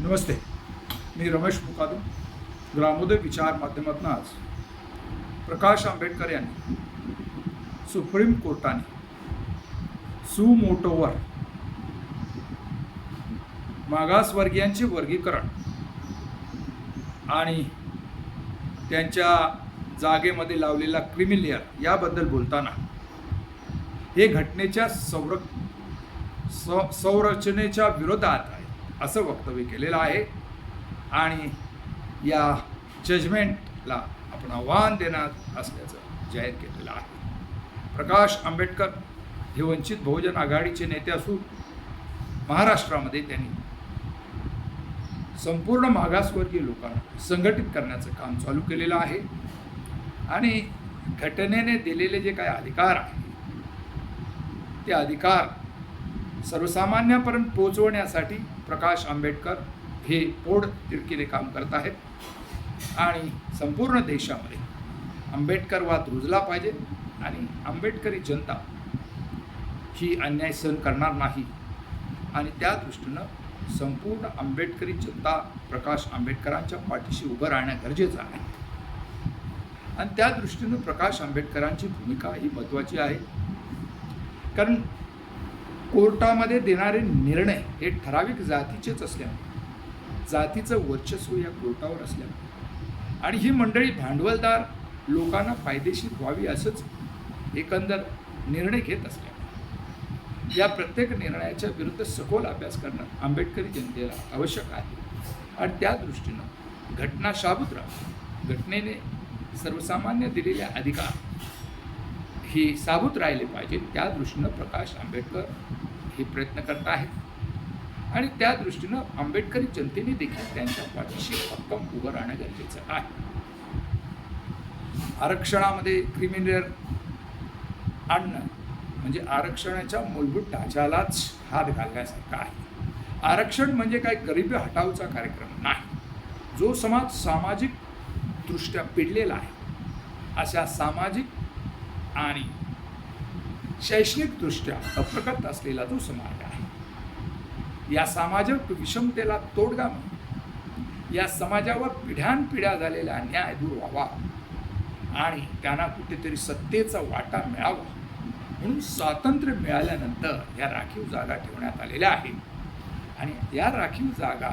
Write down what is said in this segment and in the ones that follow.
नमस्ते मी रमेश मुकादम ग्रामोदय विचार माध्यमातून आज प्रकाश आंबेडकर यांनी सुप्रीम कोर्टाने सुमोटोवर मागासवर्गीयांचे वर्गीकरण आणि त्यांच्या जागेमध्ये लावलेला क्रिमिलियर याबद्दल बोलताना हे घटनेच्या संर स संरचनेच्या विरोधात आहे असं वक्तव्य केलेलं आहे. आणि या जजमेंटला आपण आव्हान देणार असल्याचं जाहीर केलेलं आहे. प्रकाश आंबेडकर हे वंचित बहुजन आघाडीचे नेते असून महाराष्ट्रामध्ये त्यांनी संपूर्ण मागासवर्गीय लोकांना संघटित करण्याचं काम चालू केलेलं आहे. आणि घटनेने दिलेले जे काही अधिकार आहे ते अधिकार सर्वसामान्यापर्यंत पोचवण्यासाठी प्रकाश आंबेडकर हे पोड तिरकीने काम करत आहेत. आणि संपूर्ण देशामध्ये आंबेडकरवाद रुजला पाहिजे आणि आंबेडकरी जनता ही अन्याय सहन करणार नाही. आणि त्या दृष्टीनं संपूर्ण आंबेडकरी जनता प्रकाश आंबेडकरांच्या पाठीशी उभं राहणं गरजेचं आहे. आणि त्या दृष्टीनं प्रकाश आंबेडकरांची भूमिका ही महत्त्वाची आहे. कारण कोर्टामध्ये देणारे निर्णय हे ठराविक जातीचेच असल्यामुळे जातीचं वर्चस्व या कोर्टावर असल्यामुळे. आणि ही मंडळी भांडवलदार लोकांना फायदेशीर व्हावी असंच एकंदर निर्णय घेत असल्यामुळे. या प्रत्येक निर्णयाच्या विरुद्ध सखोल अभ्यास करणं आंबेडकरी जनतेला आवश्यक आहे. आणि त्या दृष्टीनं घटना शाबूत राहा. घटनेने सर्वसामान्य दिलेले अधिकार हे साबूत राहिले पाहिजे. त्या दृष्टीनं प्रकाश आंबेडकर हे प्रयत्न करत आहेत. आणि त्या दृष्टीनं आंबेडकरी जनतेने देखील त्यांच्या पाठीशी भक्कम उभं राहणं गरजेचं आहे. आरक्षणामध्ये क्रिमिनल आणणं म्हणजे आरक्षणाच्या मूलभूत ढाच्यालाच हात घालण्यासारखा आहे. आरक्षण म्हणजे काय? गरिबी हटावचा कार्यक्रम नाही. जो समाज सामाजिक दृष्ट्या पिडलेला आहे अशा सामाजिक आणि शैक्षणिकदृष्ट्या अप्रगत असलेला जो समाज आहे या सामाजिक विषमतेला तोडगा म्हणून या समाजावर पिढ्यानपिढ्या झालेला अन्याय दूर व्हावा आणि त्यांना कुठेतरी सत्तेचा वाटा मिळावा म्हणून स्वातंत्र्य मिळाल्यानंतर या राखीव जागा ठेवण्यात आलेल्या आहेत. आणि या राखीव जागा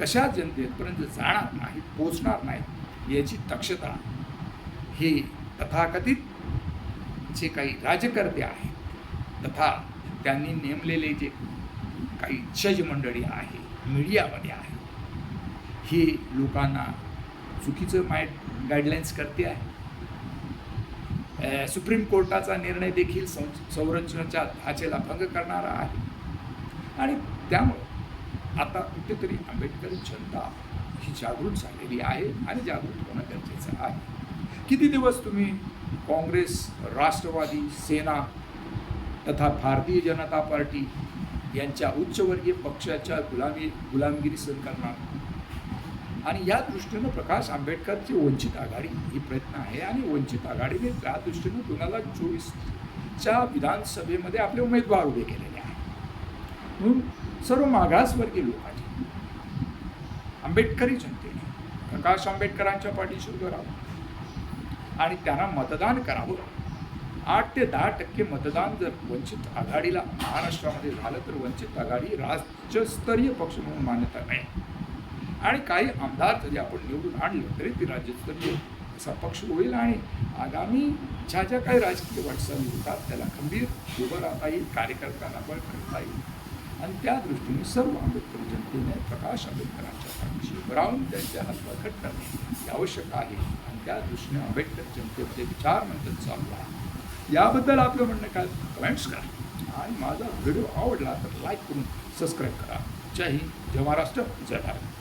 कशा जनतेपर्यंत जाणार नाहीत पोचणार नाहीत याची दक्षता ही तथाकथित जे काही राजकर्ते आहेत तथा त्यांनी नेमलेले जे काही जज मंडळी आहे मीडियामध्ये आहे हे लोकांना चुकीचं माय गाईडलाईन्स करते आहे. सुप्रीम कोर्टाचा निर्णय देखील सं संरचनेच्या ढाचेला भंग करणारा आहे. आणि त्यामुळं आता कुठेतरी आंबेडकर जनता ही जागृत झालेली आहे आणि जागृत होणं गरजेचं आहे. किती दिवस तुम्ही काँग्रेस राष्ट्रवादी सेना तथा भारतीय जनता पार्टी यांच्या उच्चवर्गीय पक्षाच्या गुलामी गुलामगिरी सहन आणि या दृष्टीनं प्रकाश आंबेडकरची वंचित आघाडी ही प्रयत्न आहे आणि वंचित आघाडीने त्या दृष्टीनं दोन हजार चोवीसच्या विधानसभेमध्ये आपले उमेदवार उभे केलेले आहेत. म्हणून सर्व मागासवर्गीय लोकांनी आंबेडकरी जनतेने प्रकाश आंबेडकरांच्या पाठीशी उभं राहावं आणि त्यांना मतदान करावं. आठ ते दहा टक्के मतदान जर वंचित आघाडीला महाराष्ट्रामध्ये झालं तर वंचित आघाडी राज्यस्तरीय पक्ष म्हणून मान्यता नाही आणि काही आमदार जरी आपण निवडून आणलं तरी ते राज्यस्तरीय असा पक्ष होईल आणि आगामी ज्या ज्या काही राजकीय वाटचाली होतात त्याला खंबीर उभं राहता येईल कार्यकर्त्यांना बळ करता येईल. आणि त्या दृष्टीने सर्व आंबेडकर जनतेने प्रकाश आंबेडकरांच्या पाठीशी उभं राहून त्यांच्या हात बळकट करणे हे आवश्यक आहे. आणि त्या दृष्टीने आंबेडकर जनतेमध्ये विचार मंथन चालू आहे. याबद्दल आपलं म्हणणं काय? कमेंट्स करा. आणि माझा व्हिडिओ आवडला तर लाईक करून सबस्क्राईब करा. जय हिंद. जय महाराष्ट्र. जय भारत.